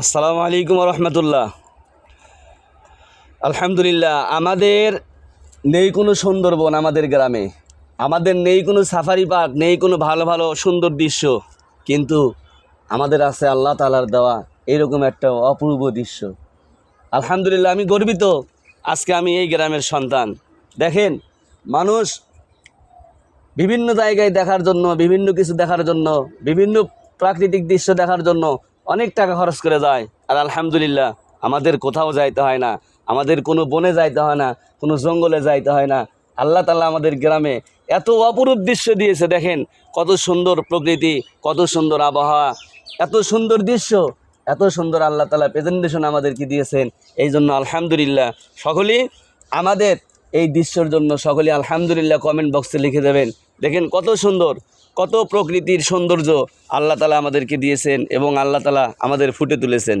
আসসালামু আলাইকুম রহমতুল্লাহ আলহামদুলিল্লাহ, আমাদের নেই কোনো সুন্দরবন আমাদের গ্রামে। আমাদের নেই কোনো সাফারি পার্ক, নেই কোনো ভালো ভালো সুন্দর দৃশ্য। কিন্তু আমাদের আছে আল্লাহ তালার দেওয়া এরকম একটা অপূর্ব দৃশ্য। আলহামদুলিল্লাহ, আমি গর্বিত আজকে আমি এই গ্রামের সন্তান। দেখেন, মানুষ বিভিন্ন জায়গায় দেখার জন্য, বিভিন্ন কিছু দেখার জন্য, বিভিন্ন প্রাকৃতিক দৃশ্য দেখার জন্য অনেক টাকা খরচ করে যায়। আর আলহামদুলিল্লাহ, আমাদের কোথাও যাইতে হয় না। আমাদের কোনো বনে যাইতে হয় না, কোনো জঙ্গলে যাইতে হয় না। আল্লাহ তালা আমাদের গ্রামে এত অপরূপ দৃশ্য দিয়েছে, দেখেন। কত সুন্দর প্রকৃতি, কত সুন্দর আবহাওয়া, এত সুন্দর দৃশ্য, এত সুন্দর আল্লাহ তালা প্রেজেন্টেশন আমাদেরকে দিয়েছেন। এই জন্য আলহামদুলিল্লাহ, সকলেই আমাদের এই দৃশ্যর জন্য সকলে আলহামদুলিল্লাহ কমেন্ট বক্সে লিখে দেবেন। দেখেন কত সুন্দর, কত প্রকৃতির সৌন্দর্য আল্লাহ তালা আমাদেরকে দিয়েছেন এবং আল্লাহ তালা আমাদের ফুটে তুলেছেন।